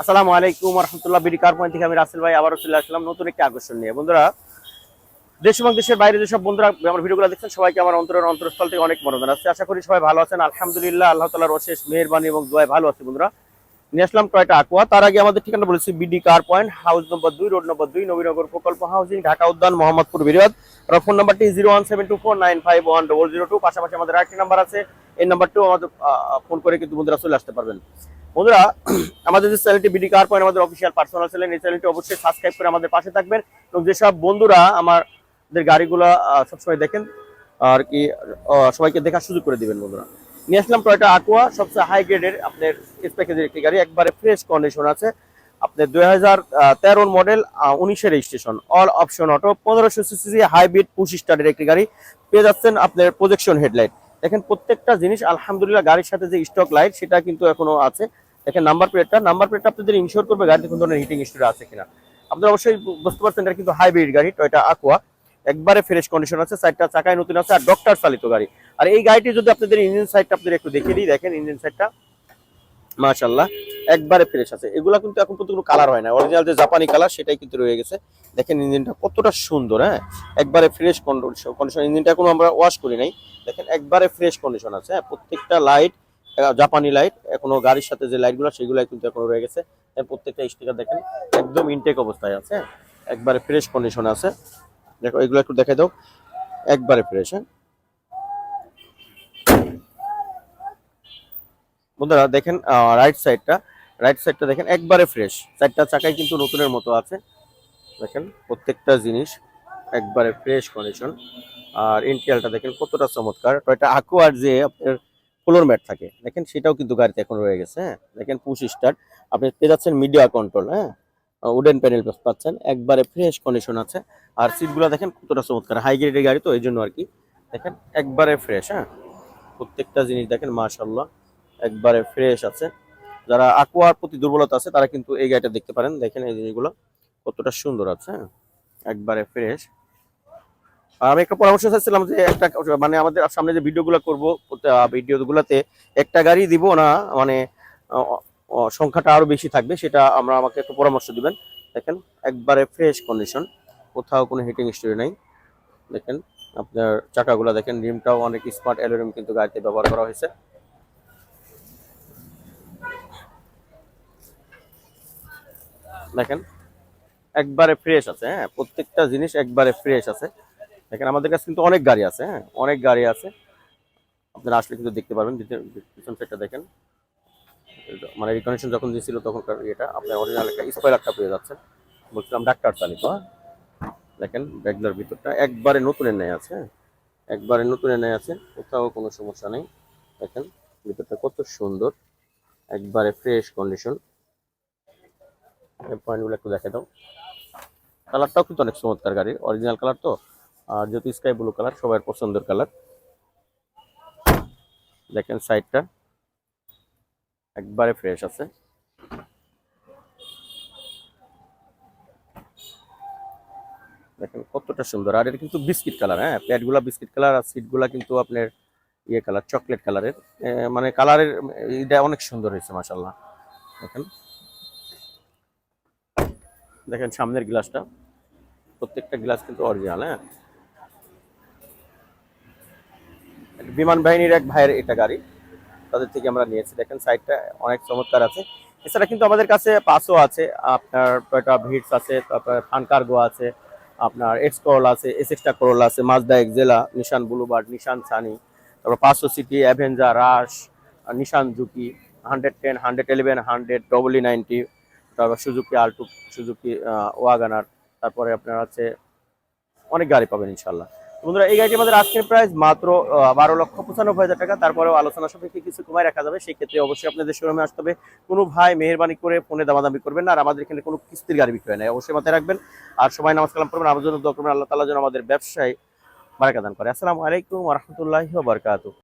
আসসালামু আলাইকুম রহমতুল্লাহ BD car point থেকে আমি রাসেল ভাই আবারও চলে আসলাম নতুন একটি আকর্ষণ নিয়ে। বন্ধুরা, দেশ এবং দেশের বাইরে যেসব বন্ধুরা আমার ভিডিওগুলো দেখছেন, সবাইকে আমার অন্তরের অন্তরস্থল থেকে অনেক মনোদান আছে। আশা করি সবাই ভালো আছেন। আলহামদুলিল্লাহ, আল্লাহ তালার অশেষ মেহরবানি এবং দোয়ায় ভালো আছে বন্ধুরা। নিয়ে আসলাম টয়টা আকোয়া। তার আগে আমাদের ঠিকানা বলেছি, BD car point, house number দুই, রোড নম্বর দুই, নবীনগর প্রকল্প হাউজিং, ঢাকা উদ্যান, মোহাম্মদপুর, বিরিয়াদ। আর ফোন নাম্বারটি zero one seven two four nine five one double zero two. পাশাপাশি আমাদের আরেকটি নাম্বার আছে। এই নাম্বারটিও আমাদের ফোন করে কিন্তু বন্ধুরা চলে আসতে পারবেন। বন্ধুরা, আমাদের যে চ্যানেলটি বিডি কার পয়েন্ট আমাদের অফিসিয়াল পার্সোনাল চ্যানেল এই চ্যানেলটি অবশ্যই সাবস্ক্রাইব করে আমাদের পাশে থাকবেন। এবং যেসব বন্ধুরা আমাদের গাড়িগুলো সবসময় দেখেন, আর কি সবাইকে দেখার সুযোগ করে দিবেন বন্ধুরা। নিয়ে আসলাম টয়টা আকোয়া সবচেয়ে হাই গ্রেডের আপনার স্পেকেজের একটি গাড়ি, একবারে ফ্রেশ কন্ডিশন আছে। আপনার দুই হাজার মডেল উনিশের রেজিস্ট্রেশন অল অপশন অটো পনেরোশো সিসি হাইব্রিড পুশ স্টারের একটি গাড়ি। পেয়ে যাচ্ছেন আপনার প্রজেকশন হেডলাইট দেখেন, প্রত্যেকটা জিনিস, আলহামদুলিল্লাহ, গাড়ির সাথে যে স্টক লাইট সেটা কিন্তু এখনও আছে। দেখেন নাম্বার প্লেটটা নাম্বার প্লেটটা আপনাদের ইনশিওর করবে গাড়িতে কোন ধরনের হিটিং স্টোর আছে কিনা। আপনারা অবশ্যই বুঝতে পারছেন এটা কিন্তু হাইব্রিড গাড়ি টয়টা আকোয়া একবারে ফ্রেশ কন্ডিশন আছে সাইডটা চাকায় নতুন আছে, আর ডক্টর চালিত গাড়ি। আর এই গাড়িটি যদি আপনাদের ইঞ্জিন সাইডটা আপনাদের একটু দেখিয়ে দিই, দেখেন ইঞ্জিন সাইডটা মাশাল্লাহ একবারে ফ্রেশ আছে। এগুলা কিন্তু এখন পর্যন্ত কোনো কালার হয় না। অরিজিনাল যে জাপানি কালার সেটাই কিন্তু রয়ে গেছে। দেখেন ইঞ্জিনটা কতটা সুন্দর হ্যাঁ? একবারে ফ্রেশ কন্ডিশন কন্ডিশন ইঞ্জিনটা কোনো আমরা ওয়াশ করি নাই। দেখেন একবারে ফ্রেশ কন্ডিশন আছে হ্যাঁ? প্রত্যেকটা লাইট জাপানি লাইট এখনও গাড়ির সাথে যে লাইটগুলো সেগুলো কিন্তু এখনও রয়ে গেছে। হ্যাঁ, প্রত্যেকটা স্টিকার দেখেন একদম ইনটেক অবস্থায় আছে হ্যাঁ। একবারে ফ্রেশ কন্ডিশন আছে। দেখো এগুলো একটু দেখে দাও। একবারে ফ্রেশ হ্যাঁ? বন্ধুরা, দেখেন রাইট সাইডটা রাইট সাইডটা দেখেন একবারে ফ্রেশ চারটা চাকায় কিন্তু নতুনের মতো আছে। দেখেন, প্রত্যেকটা জিনিস একবারে ফ্রেশ কন্ডিশন আর ইন্টিরিয়ালটা দেখেন কতটা চমৎকার। টয়টা আকোয়ার যে আপনার ফ্লোর ম্যাট থাকে, দেখেন, সেটাও কিন্তু গাড়িতে এখন রয়ে গেছে হ্যাঁ? দেখেন পুশ স্টার্ট আপনি পেয়ে যাচ্ছেন মিডিয়া কন্ট্রোল হ্যাঁ? উডেন প্যানেল পাচ্ছেন, একবারে ফ্রেশ কন্ডিশন আছে। আর সিটগুলো দেখেন কতটা চমৎকার। হাই গ্রেডের গাড়ি তো, এই জন্য আর কি। দেখেন, একবারে ফ্রেশ হ্যাঁ? প্রত্যেকটা জিনিস দেখেন মাশাল্লাহ একবারে ফ্রেশ আছে। যারা আকুয়ার প্রতি দুর্বলতা আছে, তারা কিন্তু এই গাড়িটা দেখতে পারেন। দেখেন এই জিনিসগুলো কতটা সুন্দর আছে হ্যাঁ? একবারে ফ্রেশ আর আমি একটা পরামর্শ চাচ্ছিলাম যে একটা মানে আমাদের সামনে যে ভিডিওগুলো করব ভিডিওগুলোতে একটা গাড়ি দিব না মানে সংখ্যাটা আরও বেশি থাকবে, সেটা আমরা আমাকে একটু পরামর্শ দিবেন। দেখেন, একবারে ফ্রেশ কন্ডিশন কোথাও কোনো হিটিং স্টোরি নাই। দেখেন, আপনার চাকাগুলো দেখেন রিমটাও অনেক স্মার্ট অ্যালুমিনিয়াম কিন্তু গাড়িতে ব্যবহার করা হয়েছে। দেখেন, একবারে ফ্রেশ আছে হ্যাঁ? প্রত্যেকটা জিনিস একবারে ফ্রেশ আছে। দেখেন, আমাদের কাছে কিন্তু অনেক গাড়ি আছে হ্যাঁ? অনেক গাড়ি আছে। আপনারা আসলে কিন্তু দেখতে পারবেন, পিছন সাইডটা দেখেন। মানে রিকনেকশন যখন দিয়েছিল তখনকার এটা আপনার অরিজিনাল একটা স্পয়লারটা পেয়ে যাচ্ছেন। বলছিলাম ডাক্তার চালিত হ্যাঁ? দেখেন ব্যাগলার ভিতরটা একবারে নতুনের নেয় আছে হ্যাঁ? একবারে নতুনের নেয় আছে, কোথাও কোনো সমস্যা নেই। দেখেন, ভিতরটা কত সুন্দর, একবারে ফ্রেশ কন্ডিশন পয়েন্টগুলো একটু দেখে দাও। কালারটাও কিন্তু অনেক চমৎকার গাড়ির অরিজিনাল কালার তো। আর যেহেতু স্কাই ব্লু কালার সবার পছন্দের কালার দেখেন সাইডটা একবারে ফ্রেশ আছে। দেখেন কতটা সুন্দর। আর এটা কিন্তু বিস্কিট কালার হ্যাঁ? প্যাডগুলা বিস্কিট কালার আর সিটগুলা কিন্তু আপনার ইয়ে কালার চকলেট কালারের মানে কালারের এটা অনেক সুন্দর হয়েছে মাসাল্লাহ দেখেন। দেখেন সামনের গ্লাসটা। প্রত্যেকটা গ্লাস কিন্তু অরিজিনাল হ্যাঁ? বিমান বাহিনীর এক ভাইয়ের এটা গাড়ি। তাদের থেকে আমরা নিয়েছি। দেখেন সাইডটা অনেক চমৎকার আছে। এছাড়া কিন্তু আমাদের কাছে পাসও আছে। আপনার টয়টা ভিটস আছে, তারপর ফান কার্গো আছে, আপনার এক্স করোল আছে এস এক্সটা করোল আছে Mazda Axela Nissan Bluebird Nissan Sunny তারপর পাঁচশো City Avenger Rush Nissan Juke hundred ten hundred eleven hundred double ninety তারপর Suzuki, Alto, Suzuki Wagon R, তারপরে আপনার আছে অনেক গাড়ি পাবেন ইনশাল্লাহ বন্ধুরা, এই গাড়িটি আমাদের আজকের প্রাইস মাত্র বারো লক্ষ পঁচানব্বই হাজার টাকা। তারপরেও আলোচনা সাপেক্ষে কিছু কমায় রাখা যাবে, সেই ক্ষেত্রে অবশ্যই আপনাদের শোরুমে আসতে হবে। কোনো ভাই মেহরবানি করে ফোনে দামাদামি করবেন না, আর আমাদের এখানে কোনো কিস্তির গাড়ি বিক্রয় নেই। অবশ্যই মাথায় রাখবেন। আর সবাই নামাজ করবেন আমার জন্য আল্লাহ তালা যেন আমাদের ব্যবসায় বারাকা দান করে। আসসালামু আলাইকুম রহমতুল্লাহি বারকাতু